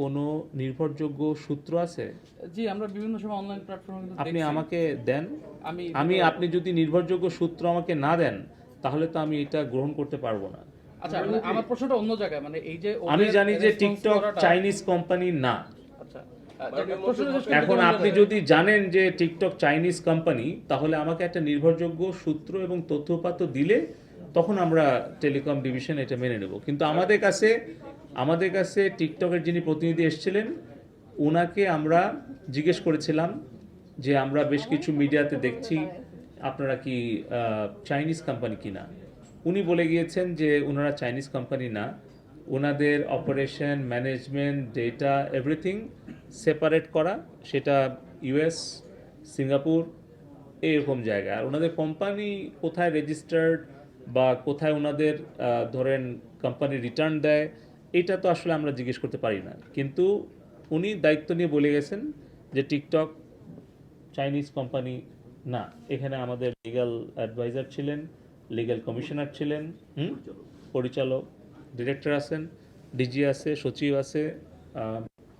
কোনো নির্ভরযোগ্য সূত্র আছে? জি আমরা বিভিন্ন সময় অনলাইন প্ল্যাটফর্মে আপনি আমাকে দেন। আমি আমি আপনি যদি নির্ভরযোগ্য সূত্র আমাকে না দেন তাহলে তো আমি এটা গ্রহণ করতে পারব না। আচ্ছা মানে আমার প্রশ্নটা অন্য জায়গায় মানে এই যে আমি জানি যে টিকটক চাইনিজ কোম্পানি না। আচ্ছা এখন আপনি যদি জানেন যে টিকটক চাইনিজ কোম্পানি তাহলে আমাকে একটা নির্ভরযোগ্য সূত্র এবং তথ্যপাত্র দিলে তখন আমরা টেলিকম ডিভিশন এটা মেনে নেব। কিন্তু আমাদের কাছে আমাদের কাছে টিকটকের যিনি প্রতিনিধি এসেছিলেন ওনাকে আমরা জিজ্ঞেস করেছিলাম যে আমরা বেশ কিছু মিডিয়াতে দেখছি, আপনারা কি চাইনিজ কোম্পানি কিনা? উনি বলে গিয়েছেন যে ওনারা চাইনিজ কোম্পানি না ওনাদের operation management, data, everything separate করা, সেটা ইউএস, সিঙ্গাপুর, এরকম জায়গা। আর ওনাদের কোম্পানি কোথায় রেজিস্টার্ড বা কোথায় ওনাদের ধরেন কোম্পানি রিটার্ন দেয়, এটা তো আসলে আমরা জিজ্ঞেস করতে পারি না। কিন্তু উনি দায়িত্ব নিয়ে বলে গেছেন যে টিকটক চাইনিজ কোম্পানি না, এখানে আমাদের লিগাল অ্যাডভাইজার ছিলেন লিগ্যাল কমিশনার ছিলেন? পরিচালক ডিরেক্টর আছেন ডিজি আছে, সচিব আছে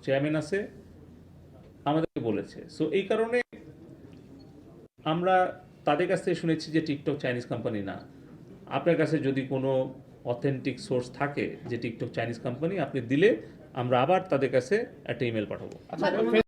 চেয়ারম্যান আছে, আমাদেরকে বলেছে। সো এই কারণে আমরা তাদের কাছ থেকে শুনেছি যে টিকটক চাইনিজ কোম্পানি না। আপনার কাছে যদি কোনো অথেন্টিক সোর্স থাকে যে টিকটক চাইনিজ কোম্পানি আপনি দিলে আমরা আবার তাদের কাছে একটা ইমেল পাঠাবো। আচ্ছা